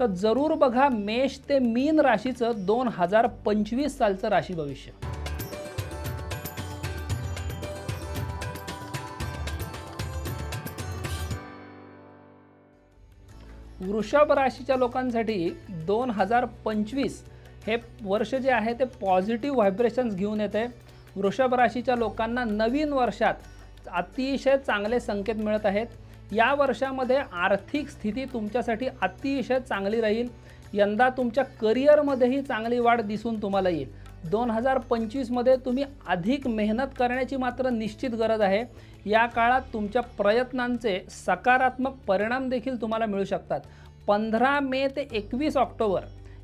तर जरूर बघा मेष ते मीन राशीचं दोन हजार पंचवीस सालचं राशी भविष्य. वृषभ राशीच्या लोकांसाठी दोन हजार पंचवीस हे वर्ष जे आहे ते पॉझिटिव्ह व्हायब्रेशन्स घेऊन येते. वृषभ राशीच्या लोकांना नवीन वर्षात अतिशय चांगले संकेत मिळत आहेत. या वर्षामध्ये आर्थिक स्थिती तुमच्यासाठी अतिशय चांगली राहील. यंदा तुमच्या करिअरमध्येही चांगली वाढ दिसून तुम्हाला येईल. दोन हजार पंचवीसमध्ये तुम्ही अधिक मेहनत करण्याची मात्र निश्चित गरज आहे. या काळात तुमच्या प्रयत्नांचे सकारात्मक परिणाम देखील तुम्हाला मिळू शकतात. पंधरा मे ते एकवीस ऑक्टोबर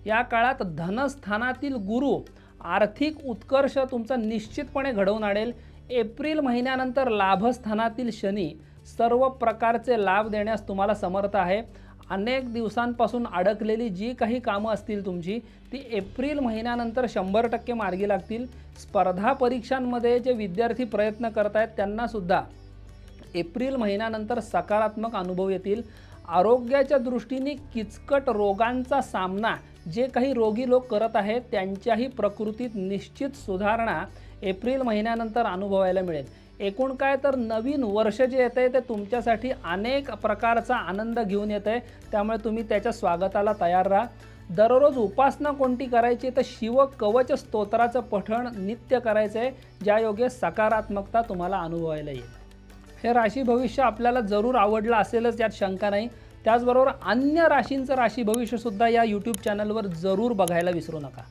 या काळात धनस्थानातील गुरु आर्थिक उत्कर्ष तुमचा निश्चितपणे घडवून आणेल. एप्रिल महिन्यानंतर लाभस्थानातील शनी सर्व प्रकारचे लाभ देण्यास तुम्हाला समर्थ आहे. अनेक दिवसांपासून अडकलेली जी काही कामं असतील तुमची ती एप्रिल महिन्यानंतर शंभर टक्के मार्गी लागतील. स्पर्धा परीक्षांमध्ये जे विद्यार्थी प्रयत्न करत आहेत त्यांनासुद्धा एप्रिल महिन्यानंतर सकारात्मक अनुभव येतील. आरोग्याच्या दृष्टीने किचकट रोगांचा सामना जे काही रोगी लोक करत आहेत त्यांच्याही प्रकृतीत निश्चित सुधारणा एप्रिल महिन्यानंतर अनुभवायला मिळेल. एकूण काय तर नवीन वर्ष जे येतं आहे ते तुमच्यासाठी अनेक प्रकारचा आनंद घेऊन येतं आहे त्यामुळे तुम्ही त्याच्या स्वागताला तयार राहा. दररोज उपासना कोणती करायची? तर शिव कवच स्तोत्राचं पठण नित्य करायचं आहे ज्या योगे सकारात्मकता तुम्हाला अनुभवायला येईल. हे राशी भविष्य आपल्याला जरूर आवडलं असेलच यात शंका नाही. त्याचबरोबर अन्य राशींचं राशी भविष्यसुद्धा या यूट्यूब चॅनलवर जरूर बघायला विसरू नका.